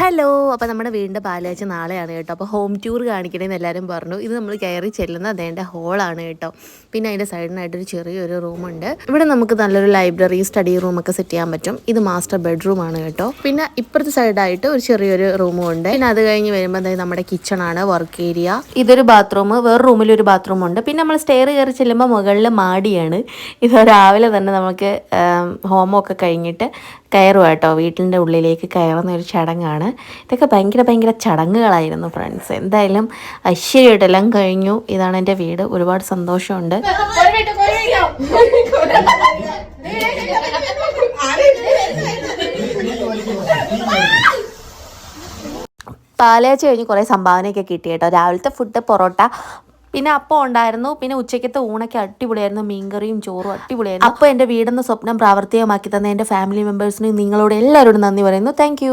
Hello അപ്പോൾ നമ്മുടെ വീടിന്റെ പാലാഴ്ച നാളെയാണ് കേട്ടോ. അപ്പോൾ ഹോം ടൂർ കാണിക്കണേന്ന് എല്ലാവരും പറഞ്ഞു. ഇത് നമ്മൾ കയറി ചെല്ലുന്ന അതേന്റെ ഹോളാണ് കേട്ടോ. പിന്നെ അതിന്റെ സൈഡിനായിട്ടൊരു ചെറിയൊരു റൂമുണ്ട് ഇവിടെ നമുക്ക് നല്ലൊരു ലൈബ്രറി സ്റ്റഡി റൂമൊക്കെ സെറ്റ് ചെയ്യാൻ പറ്റും. ഇത് മാസ്റ്റർ ബെഡ്റൂം ആണ് കേട്ടോ. പിന്നെ ഇപ്പുറത്തെ സൈഡായിട്ട് ഒരു ചെറിയൊരു റൂമും ഉണ്ട്. പിന്നെ അത് കഴിഞ്ഞ് വരുമ്പോൾ അതായത് നമ്മുടെ കിച്ചൺ ആണ് വർക്ക് ഏരിയ ഇതൊരു ബാത്റൂം വേറെ റൂമിൽ ഒരു ബാത്റൂം ഉണ്ട്. പിന്നെ നമ്മൾ സ്റ്റെയർ കയറി ചെല്ലുമ്പോൾ മുകളിൽ മാടിയാണ്. ഇത് രാവിലെ തന്നെ നമുക്ക് ഹോമമൊക്കെ കഴിഞ്ഞിട്ട് കയറുക കേട്ടോ. വീട്ടിന്റെ ഉള്ളിലേക്ക് കയറുന്ന ഒരു ചടങ്ങാണ്. ഇതൊക്കെ ഭയങ്കര ഭയങ്കര ചടങ്ങുകളായിരുന്നു ഫ്രണ്ട്സ് എന്തായാലും ഐശ്വര്യമായിട്ടെല്ലാം കഴിഞ്ഞു. ഇതാണ് എന്റെ വീട്. ഒരുപാട് സന്തോഷമുണ്ട്. പാലാഴ്ച കഴിഞ്ഞ് കുറേ സംഭാവനയൊക്കെ കിട്ടി കേട്ടോ. രാവിലത്തെ ഫുഡ് പൊറോട്ട. പിന്നെ അപ്പം ഉണ്ടായിരുന്നു. പിന്നെ ഉച്ചയ്ക്കത്തെ ഊണൊക്കെ അടിപൊളിയായിരുന്നു. മീൻകറിയും ചോറും അടിപൊളിയായിരുന്നു. അപ്പോൾ എന്റെ വീടെന്ന സ്വപ്നം പ്രാവർത്തികമാക്കി തന്ന എന്റെ ഫാമിലി മെമ്പേഴ്സിനും നിങ്ങളോട് എല്ലാവരോടും നന്ദി പറയുന്നു. താങ്ക്